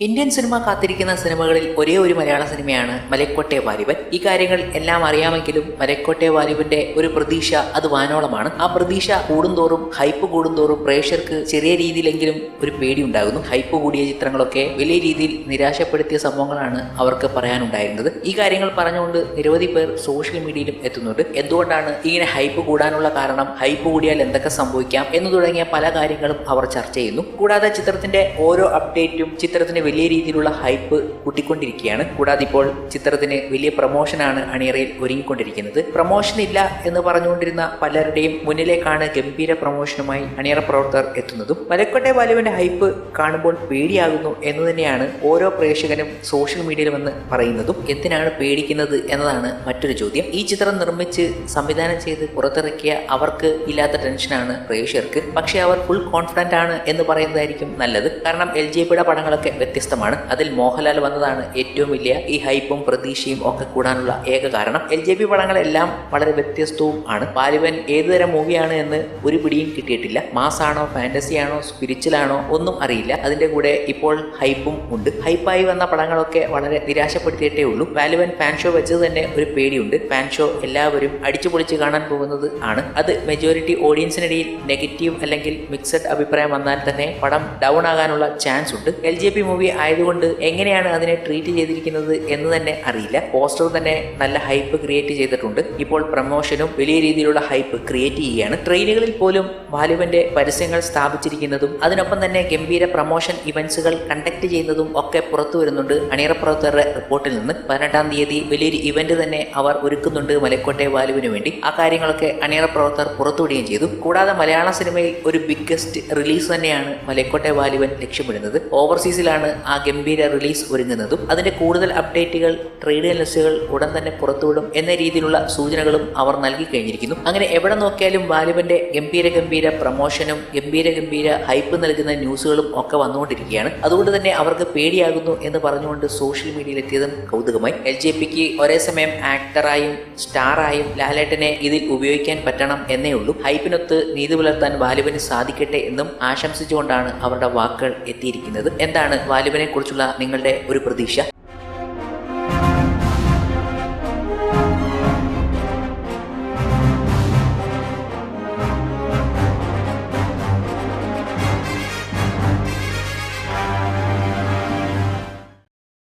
Indian cinema കാത്തിരിക്കുന്ന സിനിമകളിൽ ഒരേ ഒരു മലയാള സിനിമയാണ് മലക്കോട്ടെ വാലിബൻ. ഈ കാര്യങ്ങൾ എല്ലാം അറിയാമെങ്കിലും മലക്കോട്ടെ വാലിബന്റെ ഒരു പ്രതീക്ഷ അത് വാനോളമാണ്. ആ പ്രതീക്ഷ കൂടുന്തോറും ഹൈപ്പ് കൂടുന്തോറും പ്രേക്ഷകർക്ക് ചെറിയ രീതിയിലെങ്കിലും ഒരു പേടി ഉണ്ടാകുന്നു ഹൈപ്പ് കൂടിയ ചിത്രങ്ങളൊക്കെ വലിയ രീതിയിൽ നിരാശപ്പെടുത്തിയ സംഭവങ്ങളാണ് അവർക്ക് പറയാനുണ്ടായിരുന്നത്. ഈ കാര്യങ്ങൾ പറഞ്ഞുകൊണ്ട് നിരവധി പേർ സോഷ്യൽ മീഡിയയിലും എത്തുന്നുണ്ട്. എന്തുകൊണ്ടാണ് ഇങ്ങനെ ഹൈപ്പ് കൂടാനുള്ള കാരണം? ഹൈപ്പ് കൂടിയാൽ എന്തൊക്കെ സംഭവിക്കാം? എന്ന് തുടങ്ങിയ പല കാര്യങ്ങളും അവർ ചർച്ച ചെയ്യുന്നു. കൂടാതെ ചിത്രത്തിന്റെ ഓരോ അപ്ഡേറ്റും ചിത്രത്തിന് വലിയ രീതിയിലുള്ള ഹൈപ്പ് കൂട്ടിക്കൊണ്ടിരിക്കുകയാണ്. കൂടാതെ ഇപ്പോൾ ചിത്രത്തിന് വലിയ പ്രമോഷനാണ് അണിയറയിൽ ഒരുങ്ങിക്കൊണ്ടിരിക്കുന്നത്. പ്രമോഷൻ ഇല്ല എന്ന് പറഞ്ഞുകൊണ്ടിരുന്ന പലരുടെയും മുന്നിലേക്കാണ് ഗംഭീര പ്രമോഷനുമായി അണിയറ പ്രവർത്തകർ എത്തുന്നതും. മലക്കോട്ടെ ബാലുവിന്റെ ഹൈപ്പ് കാണുമ്പോൾ പേടിയാകുന്നു എന്ന് തന്നെയാണ് ഓരോ പ്രേക്ഷകനും സോഷ്യൽ മീഡിയയിൽ വന്ന് പറയുന്നതും. എന്തിനാണ് പേടിക്കുന്നത് എന്നതാണ് മറ്റൊരു ചോദ്യം. ഈ ചിത്രം നിർമ്മിച്ച് സംവിധാനം ചെയ്ത് പുറത്തിറക്കിയ അവർക്ക് ഇല്ലാത്ത ടെൻഷനാണ് പ്രേക്ഷകർക്ക്. പക്ഷേ അവർ ഫുൾ കോൺഫിഡന്റ് ആണ് എന്ന് പറയുന്നതായിരിക്കും നല്ലത്. കാരണം എൽ ജെ പിയുടെ പടങ്ങളൊക്കെ വ്യത്യസ്തമാണ്. അതിൽ മോഹൻലാൽ വന്നതാണ് ഏറ്റവും വലിയ ഈ ഹൈപ്പും പ്രതീക്ഷയും ഒക്കെ കൂടാനുള്ള ഏക കാരണം. എൽ ജെ പി പടങ്ങളെല്ലാം വളരെ വ്യത്യസ്തവും ആണ്. ബാലുവൻ ഏതുതരം മൂവിയാണ് എന്ന് ഒരു പിടിയും കിട്ടിയിട്ടില്ല. മാസാണോ സ്പിരിച്വൽ ആണോ ഒന്നും അറിയില്ല. അതിന്റെ കൂടെ ഇപ്പോൾ ഹൈപ്പും ഉണ്ട്. ഹൈപ്പായി വന്ന പടങ്ങളൊക്കെ വളരെ നിരാശപ്പെടുത്തിയിട്ടേ ഉള്ളൂ. വാലുവൻ ഫാൻ ഷോ വെച്ചത് തന്നെ ഒരു പേടിയുണ്ട്. ഫാൻ ഷോ എല്ലാവരും അടിച്ചു പൊളിച്ച് കാണാൻ പോകുന്നത് ആണ്. അത് മെജോറിറ്റി ഓഡിയൻസിനിടയിൽ നെഗറ്റീവ് അല്ലെങ്കിൽ മിക്സഡ് അഭിപ്രായം വന്നാൽ തന്നെ പടം ഡൗൺ ആകാനുള്ള ചാൻസ് ഉണ്ട്. എൽ ജെ പി മൂവി ആയതുകൊണ്ട് എങ്ങനെയാണ് അതിനെ ട്രീറ്റ് ചെയ്തിരിക്കുന്നത് എന്ന് തന്നെ അറിയില്ല. പോസ്റ്റർ തന്നെ നല്ല ഹൈപ്പ് ക്രിയേറ്റ് ചെയ്തിട്ടുണ്ട്. ഇപ്പോൾ പ്രമോഷനും വലിയ രീതിയിലുള്ള ഹൈപ്പ് ക്രിയേറ്റ് ചെയ്യുകയാണ്. ട്രെയിനുകളിൽ പോലും വാലുവിന്റെ പരസ്യങ്ങൾ സ്ഥാപിച്ചിരിക്കുന്നതും അതിനൊപ്പം തന്നെ ഗംഭീര പ്രമോഷൻ ഇവന്റ്സുകൾ കണ്ടക്ട് ചെയ്യുന്നതും ഒക്കെ പുറത്തു വരുന്നുണ്ട്. അണിയറപ്രവർത്തകരുടെ റിപ്പോർട്ടിൽ നിന്ന് പതിനെട്ടാം തീയതി വലിയൊരു ഇവന്റ് തന്നെ അവർ ഒരുക്കുന്നുണ്ട് മലക്കോട്ടെ വാലുവിന് വേണ്ടി. ആ കാര്യങ്ങളൊക്കെ അണിയറപ്രവർത്തകർ പുറത്തുവിടുകയും ചെയ്തു. കൂടാതെ മലയാള സിനിമയിൽ ഒരു ബിഗ്ഗസ്റ്റ് റിലീസ് തന്നെയാണ് മലക്കോട്ടെ വാലുവൻ ലക്ഷ്യമിടുന്നത്. ഓവർസീസിലാണ് ആ ഗംഭീര റിലീസ് ഒരുങ്ങുന്നതും അതിന്റെ കൂടുതൽ അപ്ഡേറ്റുകൾ ട്രേഡ് ലിസ്റ്റുകൾ ഉടൻ തന്നെ പുറത്തുവിടും എന്ന രീതിയിലുള്ള സൂചനകളും അവർ നൽകി കഴിഞ്ഞിരിക്കുന്നു. അങ്ങനെ എവിടെ നോക്കിയാലും വാലുവന്റെ ഗംഭീര ഗംഭീര പ്രമോഷനും ഗംഭീര ഗംഭീര ഹൈപ്പ് നൽകുന്ന ന്യൂസുകളും ഒക്കെ വന്നുകൊണ്ടിരിക്കുകയാണ്. അതുകൊണ്ട് തന്നെ അവർക്ക് പേടിയാകുന്നു എന്ന് പറഞ്ഞുകൊണ്ട് സോഷ്യൽ മീഡിയയിൽ എത്തിയതും കൗതുകമായി. എൽ ജെ പിക്ക് ഒരേ സമയം ആക്ടറായും സ്റ്റാറായും ലാലേട്ടനെ ഇതിൽ ഉപയോഗിക്കാൻ പറ്റണം എന്നേ ഉള്ളൂ. ഹൈപ്പിനൊത്ത് നീതി പുലർത്താൻ വാലുവിന് സാധിക്കട്ടെ എന്നും ആശംസിച്ചുകൊണ്ടാണ് അവരുടെ വാക്കുകൾ എത്തിയിരിക്കുന്നത്. എന്താണ് വാലുവിനെ കുറിച്ചുള്ള നിങ്ങളുടെ ഒരു പ്രതീക്ഷ?